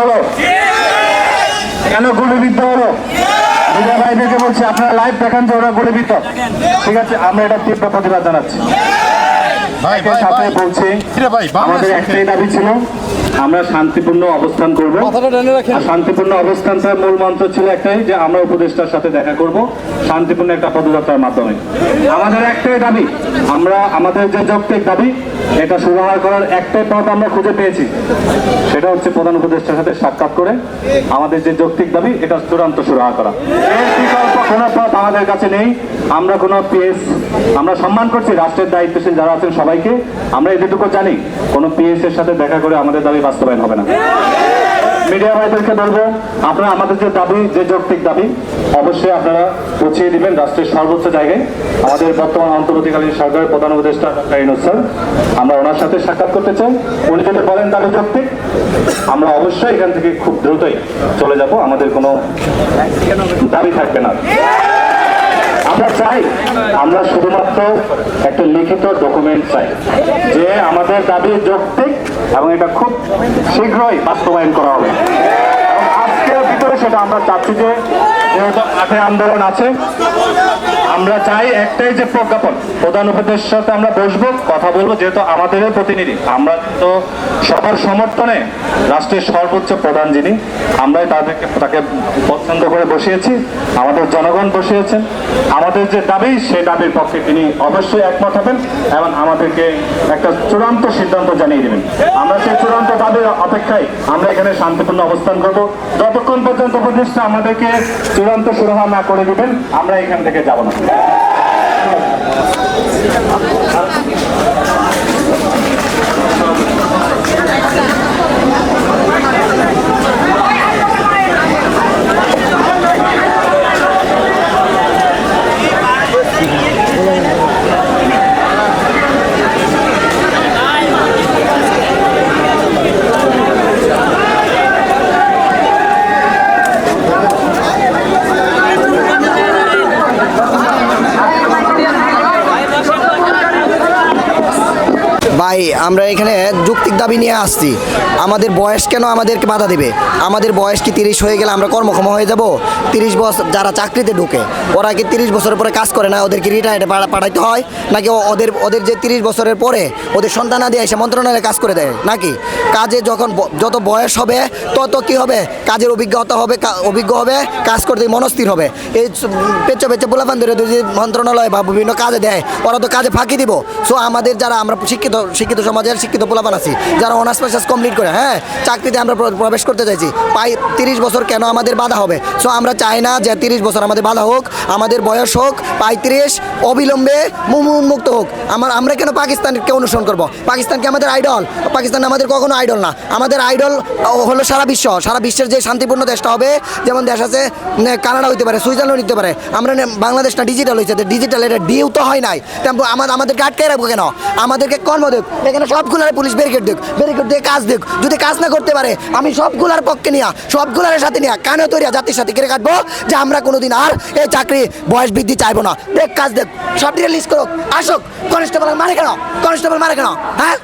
হলো? কেন গুলিবিদ্ধ হলো? বিজয় ভাইদেরকে বলছি আপনারা লাইভ দেখান যে ওরা গুলিবিদ্ধ। ঠিক আছে আমরা এটা তীব্র প্রতিবাদ জানাচ্ছি। ভাই এর ভাই সাথে বলছি আমাদের একটাই দাবি ছিল আমরা শান্তিপূর্ণ অবস্থান করব। শান্তিপূর্ণ অবস্থানটার মূল মন্ত্র ছিল একটাই যে আমরা উপদেষ্টার সাথে দেখা করব শান্তিপূর্ণ একটা পদযাত্রার মাধ্যমে। আমাদের একটাই দাবি আমরা আমাদের যে যৌক্তিক দাবি এটা সুরাহার করার একটাই পথ আমরা খুঁজে পেয়েছি। সেটা হচ্ছে প্রধান উপদেষ্টার সাথে সাক্ষাৎ করে আমাদের যে যৌক্তিক দাবি, এটা চূড়ান্ত সুরাহা করা। এর কোনো পথ আমাদের কাছে নেই। আমরা কোনো পিএস, আমরা সম্মান করছি, রাষ্ট্রের দায়িত্বশীল যারা আছেন সবাইকে। আমরা এটুকু জানি, কোনো পিএস এর সাথে দেখা করে আমাদের দাবি বাস্তবায়ন হবে না। মিডিয়া ভাইদেরকে বলব, আপনারা আমাদের যে দাবি, যে যৌক্তিক দাবি, অবশ্যই আপনারা পৌঁছিয়ে দিবেন রাষ্ট্রের সর্বোচ্চ জায়গায়। আমাদের বর্তমান অন্তর্বর্তীকালীন সরকারের প্রধান উপদেষ্টা ডক্টর স্যার, আমরা ওনার সাথে সাক্ষাৎ করতে চাই। উনি যদি বলেন দাবি যৌক্তিক। আমরা অবশ্যই এখান থেকে খুব দ্রুতই চলে যাব, আমাদের কোনো দাবি থাকবে না। আমরা চাই, আমরা শুধুমাত্র একটা লিখিত ডকুমেন্ট চাই, যে আমাদের দাবি যৌক্তিক এবং এটা খুব শীঘ্রই বাস্তবায়ন করা হবে। আজকের ভিতরে সেটা আমরা চাচ্ছি যে যেহেতু আঠে আন্দোলন আছে আমরা চাই একটাই যে প্রজ্ঞাপন। প্রধান উপদেশের সাথে আমরা বসবো, কথা বলব, যেহেতু আমাদেরই প্রতিনিধি। আমরা তো সবার সমর্থনে রাষ্ট্রের সর্বোচ্চ প্রধান যিনি, আমরাই তাদেরকে, তাকে পছন্দ করে বসিয়েছি, আমাদের জনগণ বসিয়েছেন। আমাদের যে দাবি, সেই দাবির পক্ষে তিনি অবশ্যই একমত হবেন এবং আমাদেরকে একটা চূড়ান্ত সিদ্ধান্ত জানিয়ে দেবেন। আমরা সেই চূড়ান্ত দাবির অপেক্ষায় আমরা এখানে শান্তিপূর্ণ অবস্থান করব। যতক্ষণ পর্যন্ত প্রতিষ্ঠা আমাদেরকে চূড়ান্ত সুরাহা না করে দিবেন, আমরা এখান থেকে যাব না। よろしくお願いします。ভাই, আমরা এখানে যৌক্তিক দাবি নিয়ে আসছি। আমাদের বয়স কেন আমাদেরকে বাধা দেবে? আমাদের বয়স কি তিরিশ হয়ে গেলে আমরা কর্মক্ষম হয়ে যাব? তিরিশ বছর যারা চাকরিতে ঢুকে, ওরা কি তিরিশ বছরের পরে কাজ করে না? ওদেরকে রিটায়ার্ডে পাঠাইতে হয়? নাকি ওদের ওদের যে তিরিশ বছরের পরে ওদের সন্তানাদি এসে মন্ত্রণালয়ে কাজ করে দেয়? নাকি? কাজে যখন যত বয়স হবে, তত কি হবে? কাজের অভিজ্ঞতা হবে অভিজ্ঞ হবে, কাজ করতে মনস্থির হবে। এই পেচ্ছ পেচ্ছ পোলাপান ধরে যদি মন্ত্রণালয় বা বিভিন্ন কাজে দেয়, ওরা তো কাজে ফাঁকি দিব। সো আমাদের যারা আমরা শিক্ষিত শিক্ষিত সমাজের শিক্ষিত পোলাপান আছি, যারা অনার্স পাশাস কমপ্লিট করে হ্যাঁ? চাকরিতে আমরা প্র- প্রবেশ করতে চাইছি। পাই তিরিশ বছর কেন আমাদের বাধা হবে? সো আমরা চাই না যে তিরিশ বছর আমাদের বাধা হোক, আমাদের বয়স হোক, পঁয়ত্রিশ, অবিলম্বে উন্মুক্ত হোক। আমার আমরা কেন পাকিস্তানকে অনুসরণ করব? পাকিস্তানকে আমাদের আইডল পাকিস্তান আমাদের কখনো আইডল না। আমাদের আইডল হলো সারা বিশ্ব। সারা বিশ্বের যে শান্তিপূর্ণ দেশটা হবে, যেমন দেশ আছে কানাডা হইতে পারে, সুইজারল্যান্ড হইতে পারে। আমরা বাংলাদেশটা ডিজিটাল হয়েছে ডিজিটাল এটা ডিউ তো হয় নাই। আমাদের আমাদেরকে আটকে রাখব কেন? আমাদেরকে কর্ম দেখ এখানে সবগুলার পুলিশ ব্যারিকেড দেখ ব্যারিকেড দিয়ে কাজ দেখ যদি কাজ না করতে পারে, আমি সবগুলার পক্ষে নিয়া, সবগুলার সাথে নিয়া কেন তৈরি জাতির সাথে কেড়ে কাটবো যে আমরা কোনোদিন আর এই চাকরি বয়স বৃদ্ধি চাইব না। দেখ, কাজ দেখ, সব রিলিজ করুক, আসুক কনস্টেবল মারে কেন? কনস্টেবল মারে কেন? হ্যাঁ?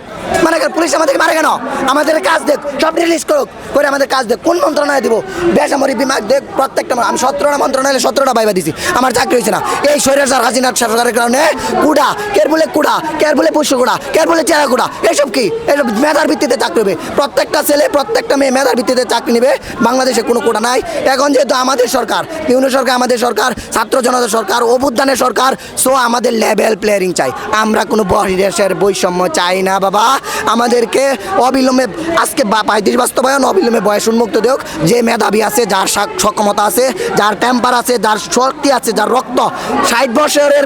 মানে পুলিশ আমাদেরকে মারে কেন? আমাদের কাজ দেখ, সব রিলিজ করুক। করে আমাদের কাজ দেখ, কোন মন্ত্রণালয় দিব? বেসামরিক বিভাগ দেখ, প্রত্যেকটা আমি সতেরোটা মন্ত্রণালয়ে সতেরোটা বাইবা দিছি। আমার চাকরি হয়েছে না। এই শরীরের স্যার হাসিনার সরকারের কারণে কুড়া, কের বলে কুড়া, কের বলে পুষ্য কুড়া, কের বলে চেরা কুড়া, এসব কি? এসব মেধার ভিত্তিতে চাকরি হবে। প্রত্যেকটা ছেলে, প্রত্যেকটা মেয়ে মেধার ভিত্তিতে চাকরি নেবে। বাংলাদেশে কোনো কোটা নাই। এখন যেহেতু আমাদের সরকার বিভিন্ন সরকার, আমাদের সরকার, ছাত্র জনতা সরকার, অভ্যুত্থানের সরকার সো আমাদের লেভেল প্লেয়ারিং চাই। আমরা কোনো বহিরের বৈষম্য চাই না, বাবা। আমাদেরকে অবিলম্বে, আজকে পঁয়ত্রিশ বাস্তবায়ন, অবিলম্বে বয়স উন্মুক্ত দেওক যে মেধাবী আছে, যার সক্ষমতা আছে, যার টেম্পার আছে, যার শক্তি আছে, যার রক্ত, ষাট বছরের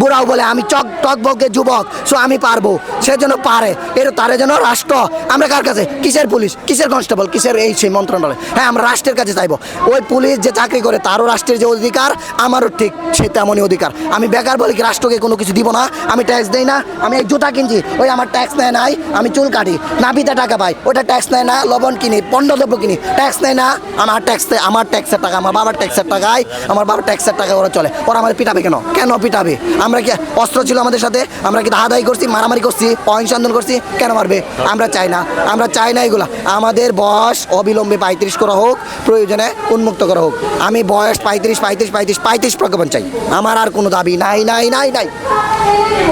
বুড়াও বলে, আমি চক টক বকে যুবক সো আমি পারব। সে যেন পারে, এর তারে যেন রাষ্ট্র। আমরা কার কাছে? কিসের পুলিশ? কিসের কনস্টেবল? কিসের এই সেই মন্ত্রণালয়? হ্যাঁ আমরা রাষ্ট্রের কাছে চাইব। ওই পুলিশ যে চাকরি করে, তারও রাষ্ট্রের যে অধিকার, আমারও ঠিক সে তেমনই অধিকার। আমি বেকার বলি কি রাষ্ট্রকে কোনো কিছু দিব না? আমি ট্যাক্স দেই না? আমি এই জুতা কিনছি, ওই আমার ট্যাক্স নেয় নাই। পাই আমি চুল কাটি। নাপিতে টাকা পাই। ওটা ট্যাক্স নেয় না, লবণ কিনি পণ্য দ্রব্য কিনি। ট্যাক্স নেয় না, আমার ট্যাক্স আমার ট্যাক্সের টাকা, আমার বাবার ট্যাক্সের টাকায় আমার বাবার ট্যাক্সের টাকা ওরা চলে। ওরা আমাদের পিটাবে কেন? কেন পিটাবে? আমরা কি অস্ত্র ছিল আমাদের সাথে? আমরা কি আদায় করছি, মারামারি করছি অহিংসা আন্দোলন করছি? কেন মারবে? আমরা চাই না। আমরা চাই না এগুলো। আমাদের বয়স অবিলম্বে পঁয়ত্রিশ করা হোক, প্রয়োজনে উন্মুক্ত করা হোক। আমি বয়স পঁয়ত্রিশ পঁয়ত্রিশ পঁয়ত্রিশ পঁয়ত্রিশ প্রজ্ঞাপন চাই। আমার আর কোনো দাবি নাই নাই নাই নাই।